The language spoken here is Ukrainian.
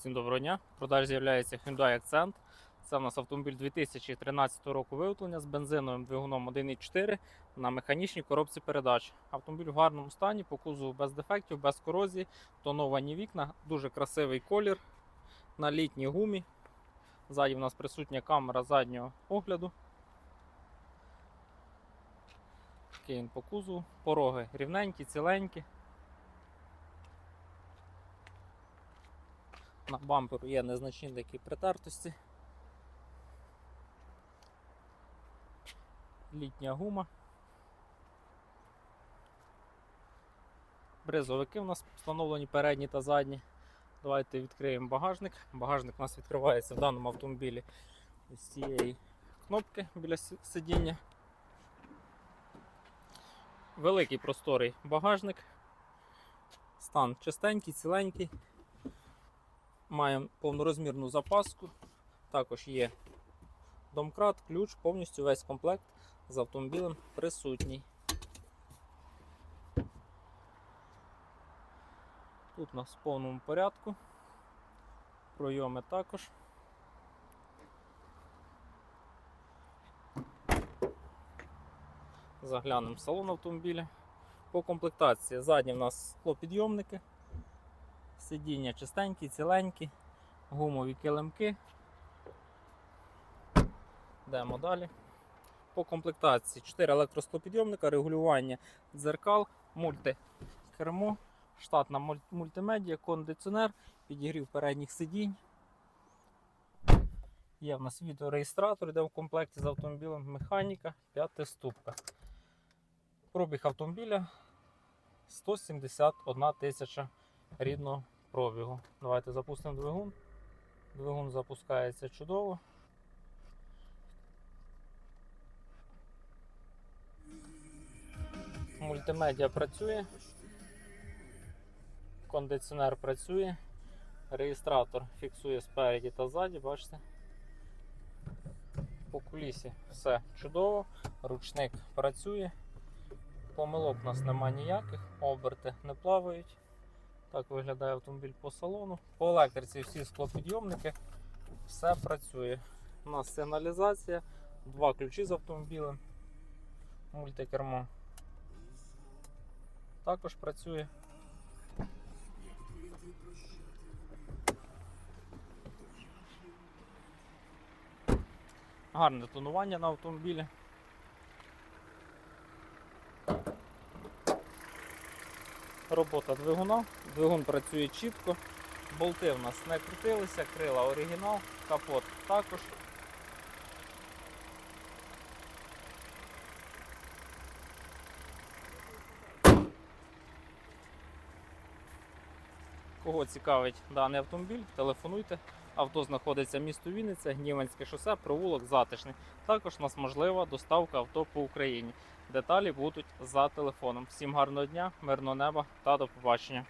Всім доброго дня. В продажі з'являється Hyundai Accent. Це у нас автомобіль 2013 року виготовлення з бензиновим двигуном 1.4 на механічній коробці передач. Автомобіль в гарному стані, по кузову без дефектів, без корозії, тоновані вікна, дуже красивий колір на літній гумі. Ззаді в нас присутня камера заднього огляду. Такий він по кузову, пороги рівненькі, ціленькі. На бамперу є незначні такі притертості. Літня гума. Бризовики у нас встановлені передні та задні. Давайте відкриємо багажник. Багажник у нас відкривається в даному автомобілі з цієї кнопки біля сидіння. Великий просторий багажник. Стан чистенький, ціленький. Маємо повнорозмірну запаску. Також є домкрат, ключ, повністю весь комплект з автомобілем присутній. Тут у нас в повному порядку. Пройоми також. Заглянемо в салон автомобіля. По комплектації задні в нас склопідйомники. Сидіння чистенькі, ціленькі, гумові килимки. Йдемо далі. По комплектації 4 електросклопідйомника, регулювання дзеркал, мультикермо, штатна муль- мультимедіа, кондиціонер, підігрів передніх сидінь. Є в нас відеореєстратор, йде в комплекті з автомобілем механіка, п'ятиступка. Пробіг автомобіля 171 тисяча рідного пробігу. Давайте запустимо двигун. Двигун запускається чудово. Мультимедіа працює. Кондиціонер працює. Реєстратор фіксує спереді та ззаді, бачите. По кулісі все чудово, ручник працює. Помилок у нас немає ніяких, оберти не плавають. Так виглядає автомобіль по салону. По електриці всі склопідйомники, все працює. У нас сигналізація, два ключі з автомобілем, мультикермо. Також працює. Гарне тонування на автомобілі. Робота двигуна. Двигун працює чітко. Болти в нас не крутилися, крила оригінал, капот також. Кого цікавить даний автомобіль, телефонуйте. Авто знаходиться місто Вінниця, Гніванське шосе, провулок затишний. Також у нас можлива доставка авто по Україні. Деталі будуть за телефоном. Всім гарного дня, мирного неба та до побачення.